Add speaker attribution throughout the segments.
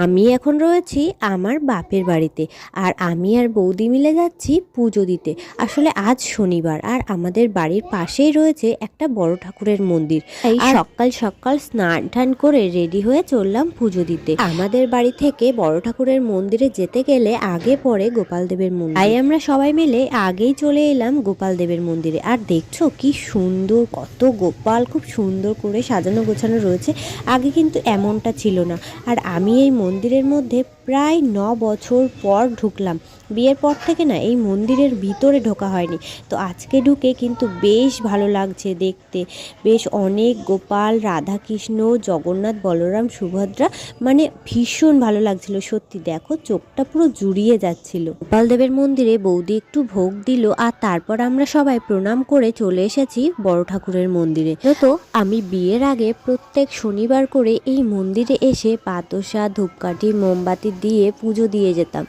Speaker 1: আমি এখন রয়েছি আমার বাপের বাড়িতে আর আমি আর বৌদি মিলে যাচ্ছি পুজো দিতে। আসলে আজ শনিবার আর আমাদের বাড়ির পাশেই রয়েছে একটা বড় ঠাকুরের মন্দির। এই সকাল সকাল স্নান টান করে রেডি হয়ে চললাম পুজো দিতে। আমাদের বাড়ি থেকে বড় ঠাকুরের মন্দিরে যেতে গেলে আগে পরে গোপাল দেবের মন্দির। তাই আমরা সবাই মিলে আগেই চলে এলাম গোপাল দেবের মন্দিরে। আর দেখছ কি সুন্দর কত গোপাল খুব সুন্দর করে সাজানো গোছানো রয়েছে। আগে কিন্তু এমনটা ছিল না। আর আমি এই মন্দিরের মধ্যে প্রায় ন বছর পর ঢুকলাম। বিয়ের পর থেকে না এই মন্দিরের ভিতরে ঢোকা হয়নি। তো আজকে ঢুকে কিন্তু বেশ ভালো লাগছে দেখতে। বেশ অনেক গোপাল, রাধাকৃষ্ণ, জগন্নাথ, বলরাম, সুভদ্রা মানে ভীষণ ভালো লাগছিল। সত্যি দেখো, চোখটা পুরো জুড়িয়ে যাচ্ছিল। গোপাল দেবের মন্দিরে বৌদি একটু ভোগ দিল আর তারপর আমরা সবাই প্রণাম করে চলে এসেছি বড় ঠাকুরের মন্দিরে। তো আমি বিয়ের আগে প্রত্যেক শনিবার করে এই মন্দিরে এসে পাতসা ধূপকাঠি, মোমবাতি দিয়ে পুজো দিয়ে যেতাম।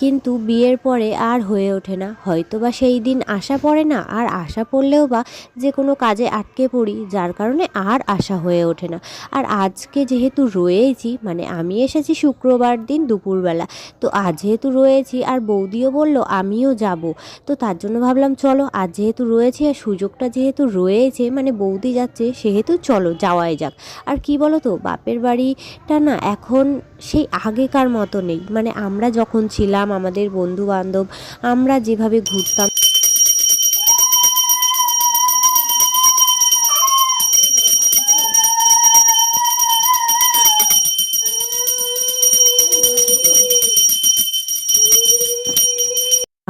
Speaker 1: কিন্তু বিয়ের পরে আর হয়ে ওঠে না। হয়তো বা সেই দিন আশা পড়ে না, আর আশা পড়লেও বা যে কোনো কাজে আটকে পড়ি, যার কারণে আর আশা হয়ে ওঠে না। আর আজকে যেহেতু রয়েছি মানে আমি এসেছি শুক্রবার দিন দুপুরবেলা, তো আজ যেহেতু রয়েছি আর বৌদিও বলল আমিও যাব, তো তার জন্য ভাবলাম চলো, আজ যেহেতু রয়েছি আর সুযোগটা যেহেতু রয়েছে মানে বৌদি যাচ্ছে, সেহেতু চলো, যাওয়াই যাক। আর কি বলো তো বাপের বাড়িটা না এখন সেই আগেকার মতো নেই। মানে আমরা যখন ছিলাম আমাদের বন্ধু বান্ধব আমরা যেভাবে ঘুরতাম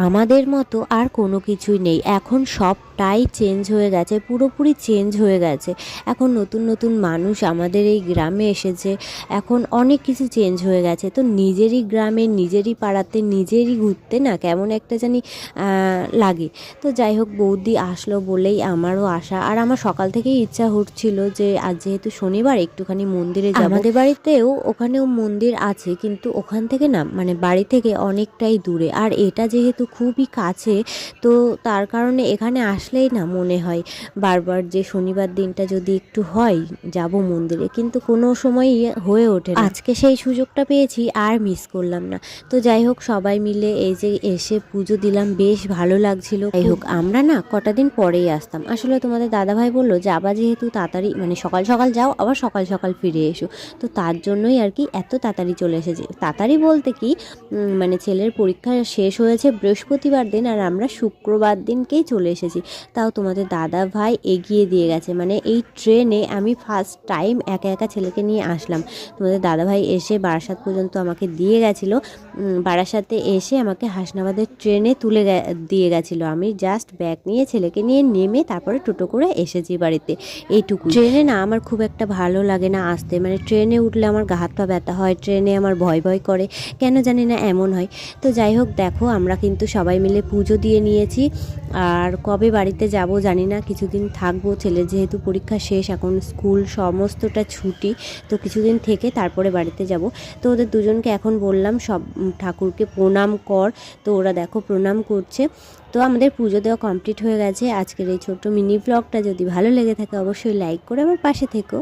Speaker 1: আমাদের মতো আর কোনো কিছুই নেই। এখন সবটাই চেঞ্জ হয়ে গেছে, পুরোপুরি চেঞ্জ হয়ে গেছে। এখন নতুন নতুন মানুষ আমাদের এই গ্রামে এসেছে। এখন অনেক কিছু চেঞ্জ হয়ে গেছে। তো নিজেরই গ্রামে, নিজেরই পাড়াতে, নিজেরই ঘুরতে না কেমন একটা জানি লাগে। তো যাই হোক, বৌদি আসলো বলেই আমারও আসা আর আমার সকাল থেকেই ইচ্ছা হচ্ছিল যে আজ যেহেতু শনিবার, একটুখানি মন্দিরে যাব। আমাদের বাড়িতেও ওখানেও মন্দির আছে, কিন্তু ওখান থেকে না মানে বাড়ি থেকে অনেকটাই দূরে। আর এটা যেহেতু খুবই কাছে, তো তার কারণে এখানে আসলেই না মনে হয় বারবার যে শনিবার দিনটা যদি একটু হয় যাব মন্দিরে, কিন্তু কোনো সময়ই হয়ে ওঠে আজকে সেই সুযোগটা পেয়েছি, আর মিস করলাম না। তো যাই হোক, সবাই মিলে এই যে এসে পুজো দিলাম, বেশ ভালো লাগছিল। যাই হোক, আমরা না কটা দিন পরেই আসতাম। আসলে তোমাদের দাদাভাই বলল, যাবা যেহেতু তাড়াতাড়ি মানে সকাল সকাল যাও, আবার সকাল সকাল ফিরে এসো। তো তার জন্যই আর কি এত তাড়াতাড়ি চলে এসেছে। তাড়াতাড়ি বলতে কি মানে ছেলের পরীক্ষা শেষ হয়েছে বৃহস্পতিবার দিন আর আমরা শুক্রবার দিনকেই চলে এসেছি। তাও তোমাদের দাদা ভাই এগিয়ে দিয়ে গেছে। মানে এই ট্রেনে আমি ফার্স্ট টাইম একা একা ছেলেকে নিয়ে আসলাম। তোমাদের দাদা ভাই এসে বারাসাত পর্যন্ত আমাকে দিয়ে গেছিল। বারাসাতে এসে আমাকে হাসনাবাদের ট্রেনে তুলে দিয়ে গেছিল। আমি জাস্ট ব্যাগ নিয়ে ছেলেকে নিয়ে নেমে তারপরে টোটো করে এসেছি বাড়িতে। এইটুকু ট্রেনে না আমার খুব একটা ভালো লাগে না আসতে। মানে ট্রেনে উঠলে আমার গা হাত পা ব্যথা হয়, ট্রেনে আমার ভয় ভয় করে। কেন জানি না, এমন হয়। তো যাই হোক, দেখো, আমরা কিন্তু সবাই মিলে পুজো দিয়ে নিয়েছি। আর কবে বাড়িতে যাব জানি না, কিছুদিন থাকব ছেলে যেহেতু পরীক্ষা শেষ, এখন স্কুল সমস্তটা ছুটি, তো কিছুদিন থেকে তারপরে বাড়িতে যাব। তো ওদের দুজনকে এখন বললাম, সব ঠাকুরকে প্রণাম কর। তো ওরা দেখো প্রণাম করছে। তো আমাদের পুজো দেওয়া কমপ্লিট হয়ে গেছে। আজকের এই ছোট্ট মিনি ব্লগটা যদি ভালো লেগে থাকে, অবশ্যই লাইক করে আমার পাশে থেকো।